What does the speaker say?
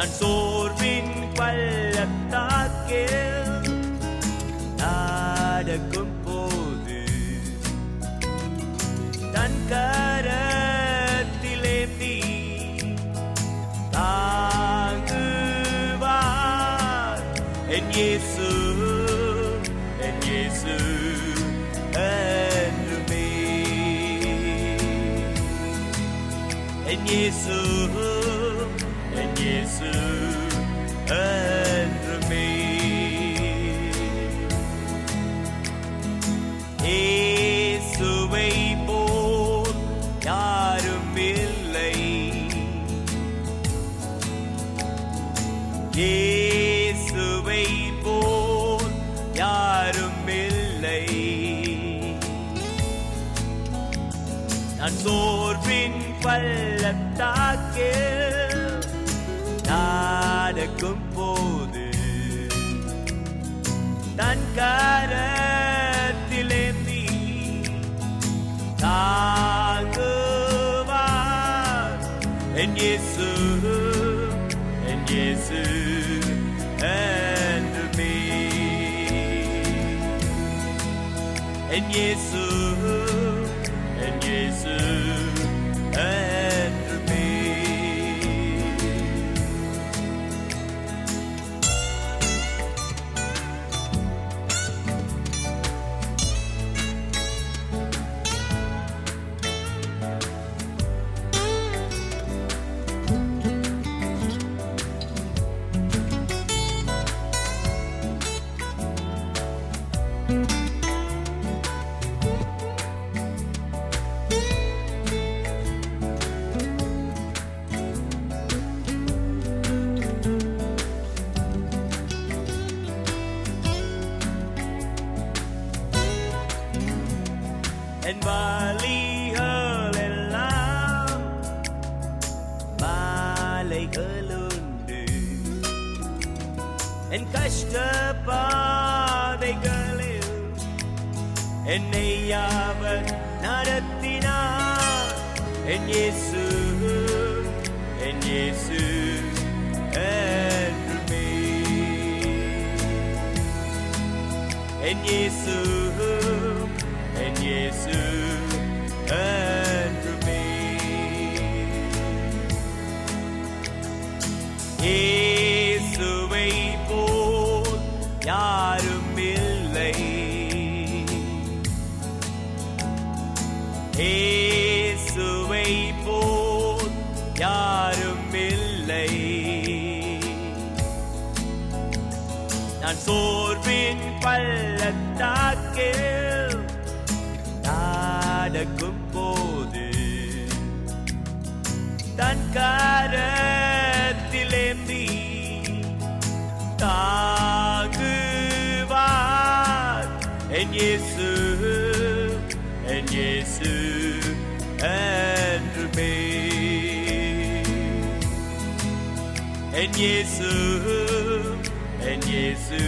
நான் சோர்வின் பள்ளத்தாக்கே நடக்கும் போது தன் கரத்திலே தீ தாங்குவார். என் இயேசு என் இயேசு என்றுமே. என் இயேசு என் இயேசு என்றுமே இயேசுவை போல் யாரும் இல்லை இயேசுவை போல் யாரும் இல்லை நான் சோர்வின் பள்ளத்தாக்கில் நடக்கும் போது தன் கரத்திலேந்தி தாங்குவார் என் இயேசு என் இயேசு என்றுமே. என் என் வழிகள் எல்லாம் மாலைகளுண்டு என் கஷ்ட பாதைகளில் என்னை அவர் நடத்தினார் என் இயேசு என் இயேசு என்றுமே என் இயேசு என் இயேசு என்றுமே இயேசுவை போல் யாரும் இல்லை இயேசுவை போல் யாரும் இல்லை நான் சோர்வின் பள்ளத்தாக்கில் நடக்கும் போது தன் கரத்திலேந்தி தாங்குவார் என் இயேசு என் இயேசு என்றுமே. என் இயேசு என் இயேசு